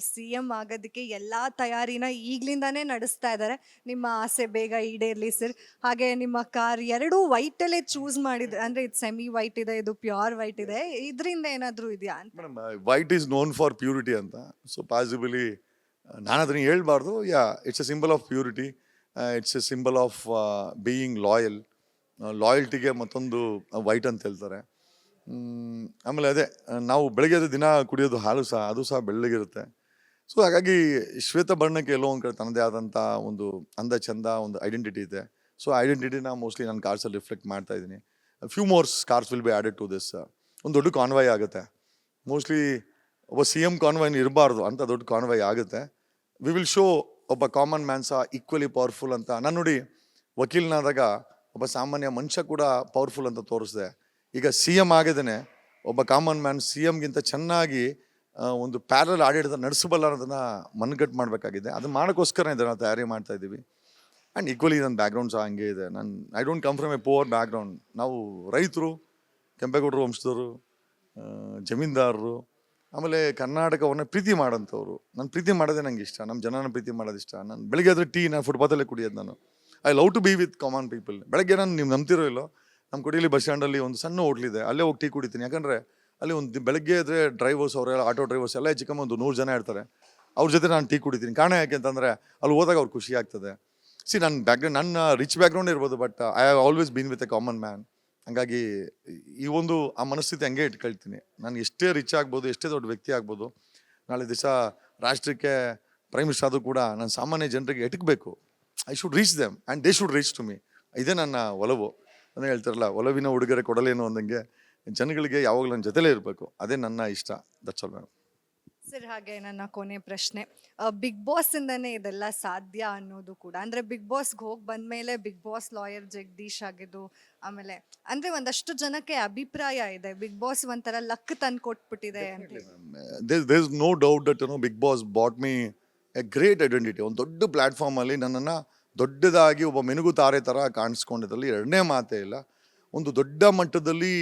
C M ಆಗೋದಕ್ಕೆ ಎಲ್ಲ ತಯಾರಿನ ಈಗ್ಲಿಂದಾನೇ ನಡೆಸ್ತಾ ಇದ್ದಾರೆ ನಿಮ್ಮ ಆಸೆ ಬೇಗ ಈಡೇರ್ಲಿ ಸರ್. ಹಾಗೆ ನಿಮ್ಮ ಕಾರ್ ಎರಡೂ ವೈಟ್ ಅಲ್ಲೇ ಚೂಸ್ ಮಾಡಿದ್ರೆ ಅಂದ್ರೆ ಇದು ಸೆಮಿ ವೈಟ್ ಇದೆ, ಇದು ಪ್ಯೂರ್ ವೈಟ್ ಇದೆ. ಇದರಿಂದ ಏನಾದರೂ ಇದೆಯಾ madam white is known for purity ಅಂತ. ಸೊ ಪಾಸಿಬಲಿ ನಾನು ಅದನ್ನ ಹೇಳ್ಬಾರ್ದು. Yeah it's a symbol of purity it's a symbol of being loyal ಲಾಯಲ್ಟಿಗೆ ಮತ್ತೊಂದು ವೈಟ್ ಅಂತ ಹೇಳ್ತಾರೆ. ಆಮೇಲೆ ಅದೇ ನಾವು ಬೆಳಗ್ಗೆ ಎದ್ದು ದಿನ ಕುಡಿಯೋದು ಹಾಲು ಸಹ, ಅದು ಸಹ ಬೆಳ್ಳಗಿರುತ್ತೆ. ಸೊ, ಹಾಗಾಗಿ ಶ್ವೇತ ಬಣ್ಣಕ್ಕೆ ಎಲ್ಲೋ ಒಂದು ಕಡೆ ತನ್ನದೇ ಆದಂಥ ಒಂದು ಅಂದ ಚಂದ ಒಂದು ಐಡೆಂಟಿಟಿ ಇದೆ. ಸೊ ಐಡೆಂಟಿಟಿನ ಮೋಸ್ಟ್ಲಿ ನಾನು ಕಾರ್ಸಲ್ಲಿ ರಿಫ್ಲೆಕ್ಟ್ ಮಾಡ್ತಾ ಇದ್ದೀನಿ. Few more cars will be added to this ಒಂದು ದೊಡ್ಡ ಕಾನ್ವಾಯ್ ಆಗುತ್ತೆ. ಮೋಸ್ಟ್ಲಿ ಒಬ್ಬ ಸಿ ಎಂ ಕಾನ್ವಾಯ್ನ ಇರಬಾರ್ದು, ಅಂತ ದೊಡ್ಡ ಕಾನ್ವಾಯ್ ಆಗುತ್ತೆ. ವಿ ವಿಲ್ ಶೋ ಒಬ್ಬ ಕಾಮನ್ ಮ್ಯಾನ್ ಸಹ ಈಕ್ವಲಿ ಪವರ್ಫುಲ್ ಅಂತ. ನಾನು ನೋಡಿ ವಕೀಲನಾದಾಗ ಒಬ್ಬ ಸಾಮಾನ್ಯ ಮನುಷ್ಯ ಕೂಡ ಪವರ್ಫುಲ್ ಅಂತ ತೋರಿಸಿದೆ. ಈಗ ಸಿ ಎಂ ಆಗಿದ್ದೇನೆ. ಒಬ್ಬ ಕಾಮನ್ ಮ್ಯಾನ್ ಸಿ ಎಮ್ಗಿಂತ ಚೆನ್ನಾಗಿ ಒಂದು ಪ್ಯಾರಲ್ ಆಡಳಿತ ನಡೆಸಬಲ್ಲ ಅನ್ನೋದನ್ನು ಮನ್ಗಟ್ಟು ಮಾಡಬೇಕಾಗಿದೆ. ಅದು ಮಾಡೋಕ್ಕೋಸ್ಕರ ಇದನ್ನು ತಯಾರಿ ಮಾಡ್ತಾ ಇದ್ದೀವಿ. ಆ್ಯಂಡ್ ಈಕ್ವಲಿ ನನ್ನ ಬ್ಯಾಕ್ಗ್ರೌಂಡ್ ಸಹ ಹಂಗೆ ಇದೆ. ನಾನು I don't come from a poor background ನಾವು ರೈತರು, ಕೆಂಪೇಗೌಡರು ವಂಶದವರು ಜಮೀನ್ದಾರರು, ಆಮೇಲೆ ಕರ್ನಾಟಕವನ್ನು ಪ್ರೀತಿ ಮಾಡೋಂಥವ್ರು. ನಾನು ಪ್ರೀತಿ ಮಾಡೋದೇ ನಂಗೆ ಇಷ್ಟ. ನಮ್ಮ ಜನನ ಪ್ರೀತಿ ಮಾಡೋದು ಇಷ್ಟ. ನಾನು ಬೆಳಗ್ಗೆ ಆದರೆ ಟೀ ನಾನು ಫುಟ್ಪಾತಲ್ಲೇ ಕುಡಿಯೋದು ನಾನು. I love to be with common people ಬೆಳಗ್ಗೆ ನಾನು, ನೀವು ನಂಬ್ತಿರೋ ಇಲ್ಲೋ ನಮ್ಮ ಕೊಡಿಲಿ ಬಸ್ ಸ್ಟ್ಯಾಂಡಲ್ಲಿ ಒಂದು ಸಣ್ಣ ಹೋಟ್ಲಿದೆ. ಅಲ್ಲೇ ಹೋಗಿ ಟೀ ಕುಡಿತೀನಿ. ಯಾಕಂದರೆ ಅಲ್ಲಿ ಒಂದು ಬೆಳಗ್ಗೆ ಇದ್ರೆ ಡ್ರೈವರ್ಸ್ ಅವರೆಲ್ಲ ಆಟೋ ಡ್ರೈವರ್ಸ್ ಎಲ್ಲ ಚಿಕ್ಕಮ್ಮ ಒಂದು ನೂರು ಜನ ಇರ್ತಾರೆ. ಅವ್ರ ಜೊತೆ ನಾನು ಟೀ ಕುಡಿತೀನಿ. ಕಾರಣ ಯಾಕೆ ಅಂತಂದರೆ ಅಲ್ಲಿ ಹೋದಾಗ ಅವ್ರು ಖುಷಿ ಆಗ್ತದೆ. ಸಿ ನನ್ನ ಬ್ಯಾಕ್ಗ್ರೌಂಡ್ ನನ್ನ ರಿಚ್ ಬ್ಯಾಕ್ಗ್ರೌಂಡ್ ಇರ್ಬೋದು but I have always been with a common man ಹಂಗಾಗಿ ಈ ಒಂದು ಆ ಮನಸ್ಥಿತಿ ಹಂಗೆ ಇಟ್ಕೊಳ್ತೀನಿ. ನಾನು ಎಷ್ಟೇ ರಿಚ್ ಆಗ್ಬೋದು, ಎಷ್ಟೇ ದೊಡ್ಡ ವ್ಯಕ್ತಿ ಆಗ್ಬೋದು, ನಾಳೆ ದಿವಸ ರಾಷ್ಟ್ರಕ್ಕೆ ಪ್ರೈಮ್ ಮಿನಿಸ್ಟರ್ ಆದರೂ ಕೂಡ ನಾನು ಸಾಮಾನ್ಯ ಜನರಿಗೆ ಎಟಕಬೇಕು. I should reach them and they should reach to me ಇದೇ ನನ್ನ ಒಲವು. ಅಂದರೆ ಹೇಳ್ತಾರಲ್ಲ, ಒಲವಿನ ಉಡುಗೊರೆ ಕೊಡಲೇನು ಅಂದಂಗೆ ಜನಗಳಿಗೆ ಯಾವಾಗಲೂ ನನ್ನ ಜೊತೆಲೇ ಇರಬೇಕು. ಅದೇ ನನ್ನ ಇಷ್ಟ. ದಟ್ಸ್ ಆಲ್ ಮೇಡಮ್ ಸರ್ ಹಾಗೆ ನನ್ನ ಕೊನೆ ಪ್ರಶ್ನೆ. ಬಿಗ್ ಬಾಸ್ ಇಂದನೇ ಇದೆಲ್ಲ ಸಾಧ್ಯ ಅನ್ನೋದು ಕೂಡ. ಅಂದ್ರೆ ಬಿಗ್ ಬಾಸ್ಗೆ ಹೋಗಿ ಬಂದ್ಮೇಲೆ ಬಿಗ್ ಬಾಸ್ ಲಾಯರ್ ಜಗದೀಶ್ ಆಗಿದ್ದು ಆಮೇಲೆ ಅಂದ್ರೆ ಒಂದಷ್ಟು ಜನಕ್ಕೆ ಅಭಿಪ್ರಾಯ ಇದೆ. ಬಿಗ್ ಬಾಸ್ ಒಂಥರ ಲಕ್ ತಂದು ಕೊಟ್ಬಿಟ್ಟಿದೆ ಅಂತ there is no doubt that no Bigg Boss but me a great identity ಒಂದು ದೊಡ್ಡ ಪ್ಲ್ಯಾಟ್ಫಾರ್ಮಲ್ಲಿ ನನ್ನನ್ನು ದೊಡ್ಡದಾಗಿ ಒಬ್ಬ ಮೆನುಗು ತಾರೆ ಥರ ಕಾಣಿಸ್ಕೊಂಡಿದ್ರಲ್ಲಿ ಎರಡನೇ ಮಾತೇ ಇಲ್ಲ. ಒಂದು ದೊಡ್ಡ ಮಟ್ಟದಲ್ಲಿ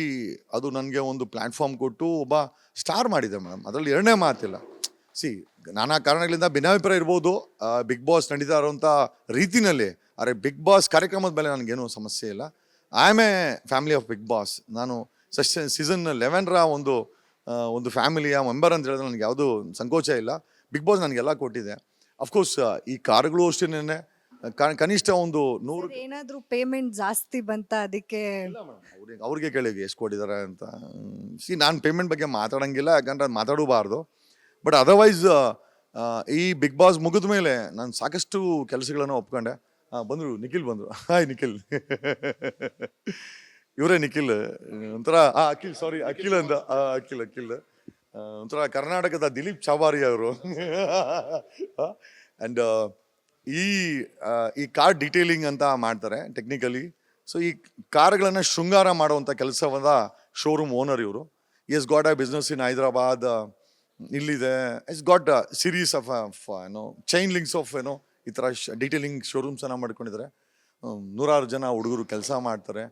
ಅದು ನನಗೆ ಒಂದು ಪ್ಲ್ಯಾಟ್ಫಾರ್ಮ್ ಕೊಟ್ಟು ಒಬ್ಬ ಸ್ಟಾರ್ ಮಾಡಿದೆ ಮೇಡಮ್. ಅದರಲ್ಲಿ ಎರಡನೇ ಮಾತಿಲ್ಲ. ಸಿ, ನಾನಾ ಕಾರಣಗಳಿಂದ ಭಿನ್ನಾಭಿಪ್ರಾಯ ಇರ್ಬೋದು ಬಿಗ್ ಬಾಸ್ ನಡೀತಾ ಇರೋಂಥ ರೀತಿನಲ್ಲಿ. ಅರೆ ಬಿಗ್ ಬಾಸ್ ಕಾರ್ಯಕ್ರಮದ ಮೇಲೆ ನನಗೇನು ಸಮಸ್ಯೆ ಇಲ್ಲ. I am a family of Bigg Boss. ನಾನು ಸೆಷನ್ ಸೀಸನ್ ಲೆವೆನ್ರ ಒಂದು ಒಂದು ಫ್ಯಾಮಿಲಿಯ ಮೆಂಬರ್ ಅಂತ ಹೇಳಿದ್ರೆ ನನಗೆ ಯಾವುದೂ ಸಂಕೋಚ ಇಲ್ಲ. ಬಿಗ್ ಬಾಸ್ ನನಗೆಲ್ಲ ಕೊಟ್ಟಿದೆ. ಅಫ್ಕೋರ್ಸ್, ಈ ಕಾರ್ಗಳು ಅಷ್ಟೇನೆ ಕನಿಷ್ಠ ಒಂದು ನೂರು ಏನಾದರೂ ಪೇಮೆಂಟ್ ಜಾಸ್ತಿ ಬಂತ ಅದಕ್ಕೆ? ಅವ್ರಿಗೆ ಅವ್ರಿಗೆ ಕೇಳಿ ಎಷ್ಟು ಕೊಟ್ಟಿದ್ದಾರೆ ಅಂತ. ಸಿ ನಾನು ಪೇಮೆಂಟ್ ಬಗ್ಗೆ ಮಾತಾಡಂಗಿಲ್ಲ ಯಾಕಂದ್ರೆ ಅದು ಮಾತಾಡಬಾರ್ದು. ಬಟ್ ಅದರ್ವೈಸ್ ಈ ಬಿಗ್ ಬಾಸ್ ಮುಗಿದ ಮೇಲೆ ನಾನು ಸಾಕಷ್ಟು ಕೆಲಸಗಳನ್ನು ಒಪ್ಕೊಂಡೆ. ಆ, ಬಂದ್ರು ನಿಖಿಲ್ ಬಂದ್ರು. ಹಾಯ್ ನಿಖಿಲ್. ಇವರೇ ನಿಖಿಲ್. ಒಂಥರ ಆ ಅಖಿಲ್ ಸಾರಿ ಅಖಿಲ್ ಅಂತ ಆ, ಅಖಿಲ್ ಅಖಿಲ್. ಆ, ಒಂಥರ ಕರ್ನಾಟಕದ ದಿಲೀಪ್ ಚಾವಾರಿ ಅವರು. ಆ್ಯಂಡ್ ಈ ಈ ಕಾರ್ ಡೀಟೇಲಿಂಗ್ ಅಂತ ಮಾಡ್ತಾರೆ ಟೆಕ್ನಿಕಲಿ ಸೊ ಈ ಕಾರ್ಗಳನ್ನು ಶೃಂಗಾರ ಮಾಡುವಂಥ ಕೆಲಸವಾದ ಶೋರೂಮ್ ಓನರ್ ಇವರು. He's got a business in Hyderabad ಇಲ್ಲಿದೆ. ಇಸ್ ಗಾಟ್ ಸಿರೀಸ್ ಆಫ್ ಏನೋ ಚೈನ್ ಲಿಂಕ್ಸ್ ಆಫ್ ಏನೋ ಈ ಥರ ಡಿಟೇಲಿಂಗ್ ಶೋರೂಮ್ಸನ್ನು ಮಾಡ್ಕೊಂಡಿದ್ದಾರೆ ನೂರಾರು ಜನ ಹುಡುಗರು ಕೆಲಸ ಮಾಡ್ತಾರೆ.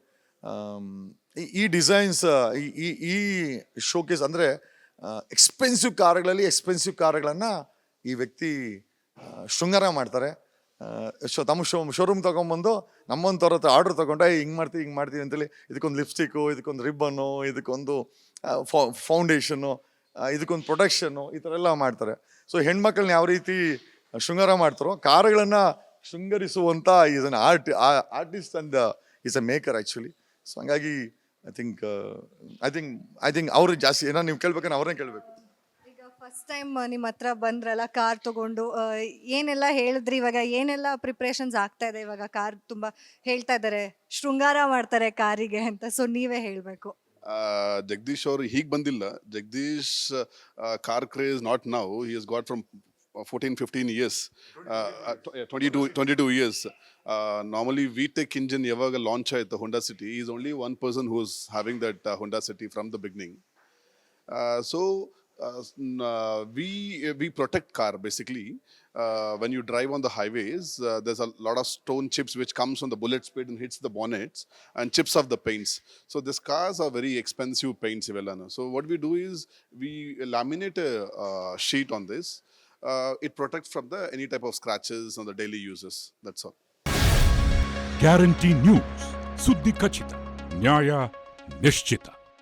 ಈ- ಡಿಸೈನ್ಸ್ ಈ ಈ ಶೋಕೇಸ್ ಅಂದರೆ ಎಕ್ಸ್ಪೆನ್ಸಿವ್ ಕಾರ್ಗಳಲ್ಲಿ ಎಕ್ಸ್ಪೆನ್ಸಿವ್ ಕಾರ್ಗಳನ್ನು ಈ ವ್ಯಕ್ತಿ ಶೃಂಗಾರ ಮಾಡ್ತಾರೆ. ಶೋ, ತಮ್ಮ ಶೋ, ಶೋರೂಮ್ ತೊಗೊಂಬಂದು ನಮ್ಮೊಂದು ತೋರತ್ತ ಆರ್ಡ್ರ್ ತೊಗೊಂಡೆ ಹಿಂಗೆ ಮಾಡ್ತೀವಿ ಹಿಂಗೆ ಮಾಡ್ತೀವಿ ಅಂತೇಳಿ ಇದಕ್ಕೊಂದು ಲಿಪ್ಸ್ಟಿಕ್ಕು, ಇದಕ್ಕೊಂದು ರಿಬ್ಬನ್ನು, ಇದಕ್ಕೊಂದು ಫೌಂಡೇಶನ್ನು ಇದಕ್ಕೊಂದು ಪ್ರೊಟೆಕ್ಷನ್ನು ಈ ಥರ ಎಲ್ಲ ಮಾಡ್ತಾರೆ. ಸೊ, ಹೆಣ್ಮಕ್ಳನ್ನ ಯಾವ ರೀತಿ ಶೃಂಗಾರ ಮಾಡ್ತಾರೋ, ಕಾರುಗಳನ್ನು ಶೃಂಗರಿಸುವಂಥ is an art artist and is a maker actually so, ಹಂಗಾಗಿ, I think I think I think ಅವ್ರು ಜಾಸ್ತಿ ಏನೋ ನೀವು ಕೇಳ್ಬೇಕಂದ್ರೆ ಅವ್ರನ್ನೇ ಕೇಳಬೇಕು. ಫಸ್ಟ್ ಟೈಮ್ ನಿಮ್ಮ ಹತ್ರ ಬಂದ್ರಲ್ಲ ಕಾರ್ ತಗೊಂಡು ಏನೆಲ್ಲ ಹೇಳಿದ್ರಿ? ಇವಾಗ ಏನೆಲ್ಲ ಪ್ರಿಪ್ರೇಷನ್ಸ್ ಆಗ್ತಾ ಇದೆ? ಇವಾಗ ಕಾರ್ ತುಂಬಾ ಹೇಳ್ತಾ ಇದ್ದಾರೆ, ಶೃಂಗಾರ ಮಾಡ್ತಾರೆ ಕಾರಿಗೆ ಅಂತ ಸೊ ನೀವೇ ಹೇಳ್ಬೇಕು. ಜಗದೀಶ್ ಅವರು ಹೀಗೆ ಬಂದಿಲ್ಲ. Jagadish car craze not now he is got from fourteen fifteen years twenty two twenty two years normally VTEC engine ಯಾವಾಗ ಲಾಂಚ್ ಆಯಿತು Honda City is only one person who's having that Honda City from the beginning so Uh, uh, we we protect car basically. Uh, when you drive on the highways, uh, there's a lot of stone chips which comes from the bullet speed and hits the bonnets and chips off the paints. So these cars are very expensive paints, Ivelana. So what we do is we laminate a uh, sheet on this. Uh, it protects from the any type of scratches on the daily uses. That's all. Guarantee News, Suddhi Kachita, Nyaya Nishchita.